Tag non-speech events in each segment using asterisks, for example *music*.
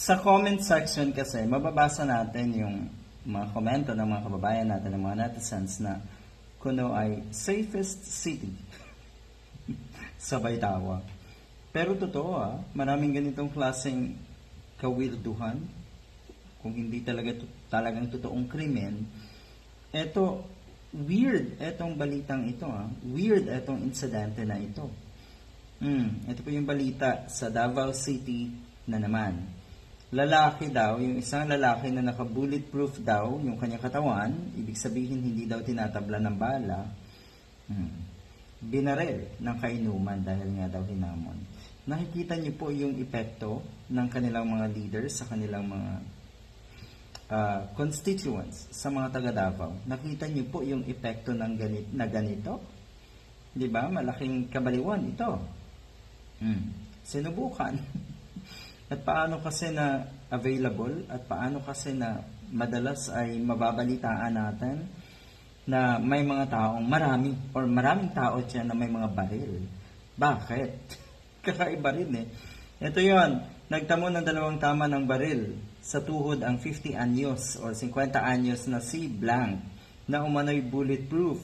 sa comment section kasi, mababasa natin yung mga komento ng mga kababayan natin, ng mga netizens na kuno ay safest city *laughs* sa Baytawa. Pero totoo ah, maraming ganitong klaseng kawirduhan, kung hindi talaga talagang totoong krimen, eto, weird etong balitang ito ah. Weird etong insidente na ito. Hmm, ito po yung balita sa Davao City na naman. Lalaki daw, yung isang lalaki na naka-bulletproof daw yung kanyang katawan, ibig sabihin hindi daw tinatabla ng bala, hmm, binarel ng kainuman dahil nga daw hinamon. Nakikita niyo po yung epekto ng kanilang mga leaders sa kanilang mga ah, constituents sa mga taga Davao. Nakita niyo po yung epekto ng ganit, na ganito? 'Di ba? Malaking kabaliwan ito. Hmm. Sinubukan. *laughs* at paano kasi na available at paano kasi na madalas ay mababalitaan natin na may mga taong marami or maraming tao dyan na may mga baril. Bakit? *laughs* Kakaiba rin eh. Ito yon nagtamo ng dalawang tama ng baril sa tuhod ang 50 anyos or 50 anyos na si Blank na umano'y bulletproof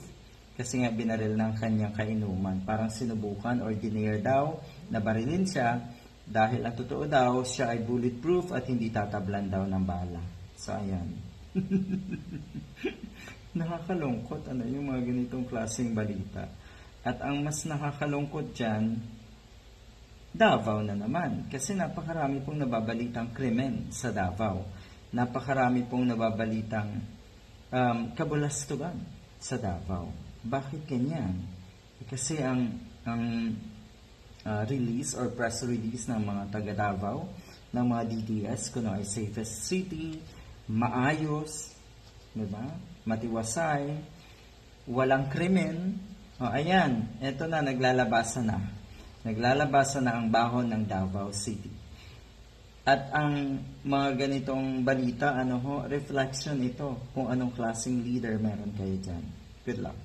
kasi nga binaril ng kanyang kainuman. Parang sinubukan or dinare daw na barilin siya dahil ang totoo daw siya ay bulletproof at hindi tatablan daw ng bala. So ayan. *laughs* Nakakalungkot ano yung mga ganitong klaseng balita. At ang mas nakakalungkot dyan, Davao na naman. Kasi napakarami pong nababalitang krimen sa Davao. Napakarami pong nababalitang um, kabulastugan sa Davao. Bakit ganyan? Kasi ang ang uh, release or press release ng mga taga Davao ng mga DDS kuno ay safest city, maayos, 'di ba? Matiwasay, walang krimen. O ayan, eto na naglalabasa na. Naglalabasa na ang bahon ng Davao City. At ang mga ganitong balita, ano ho, reflection ito kung anong klaseng leader meron kayo dyan. Good luck.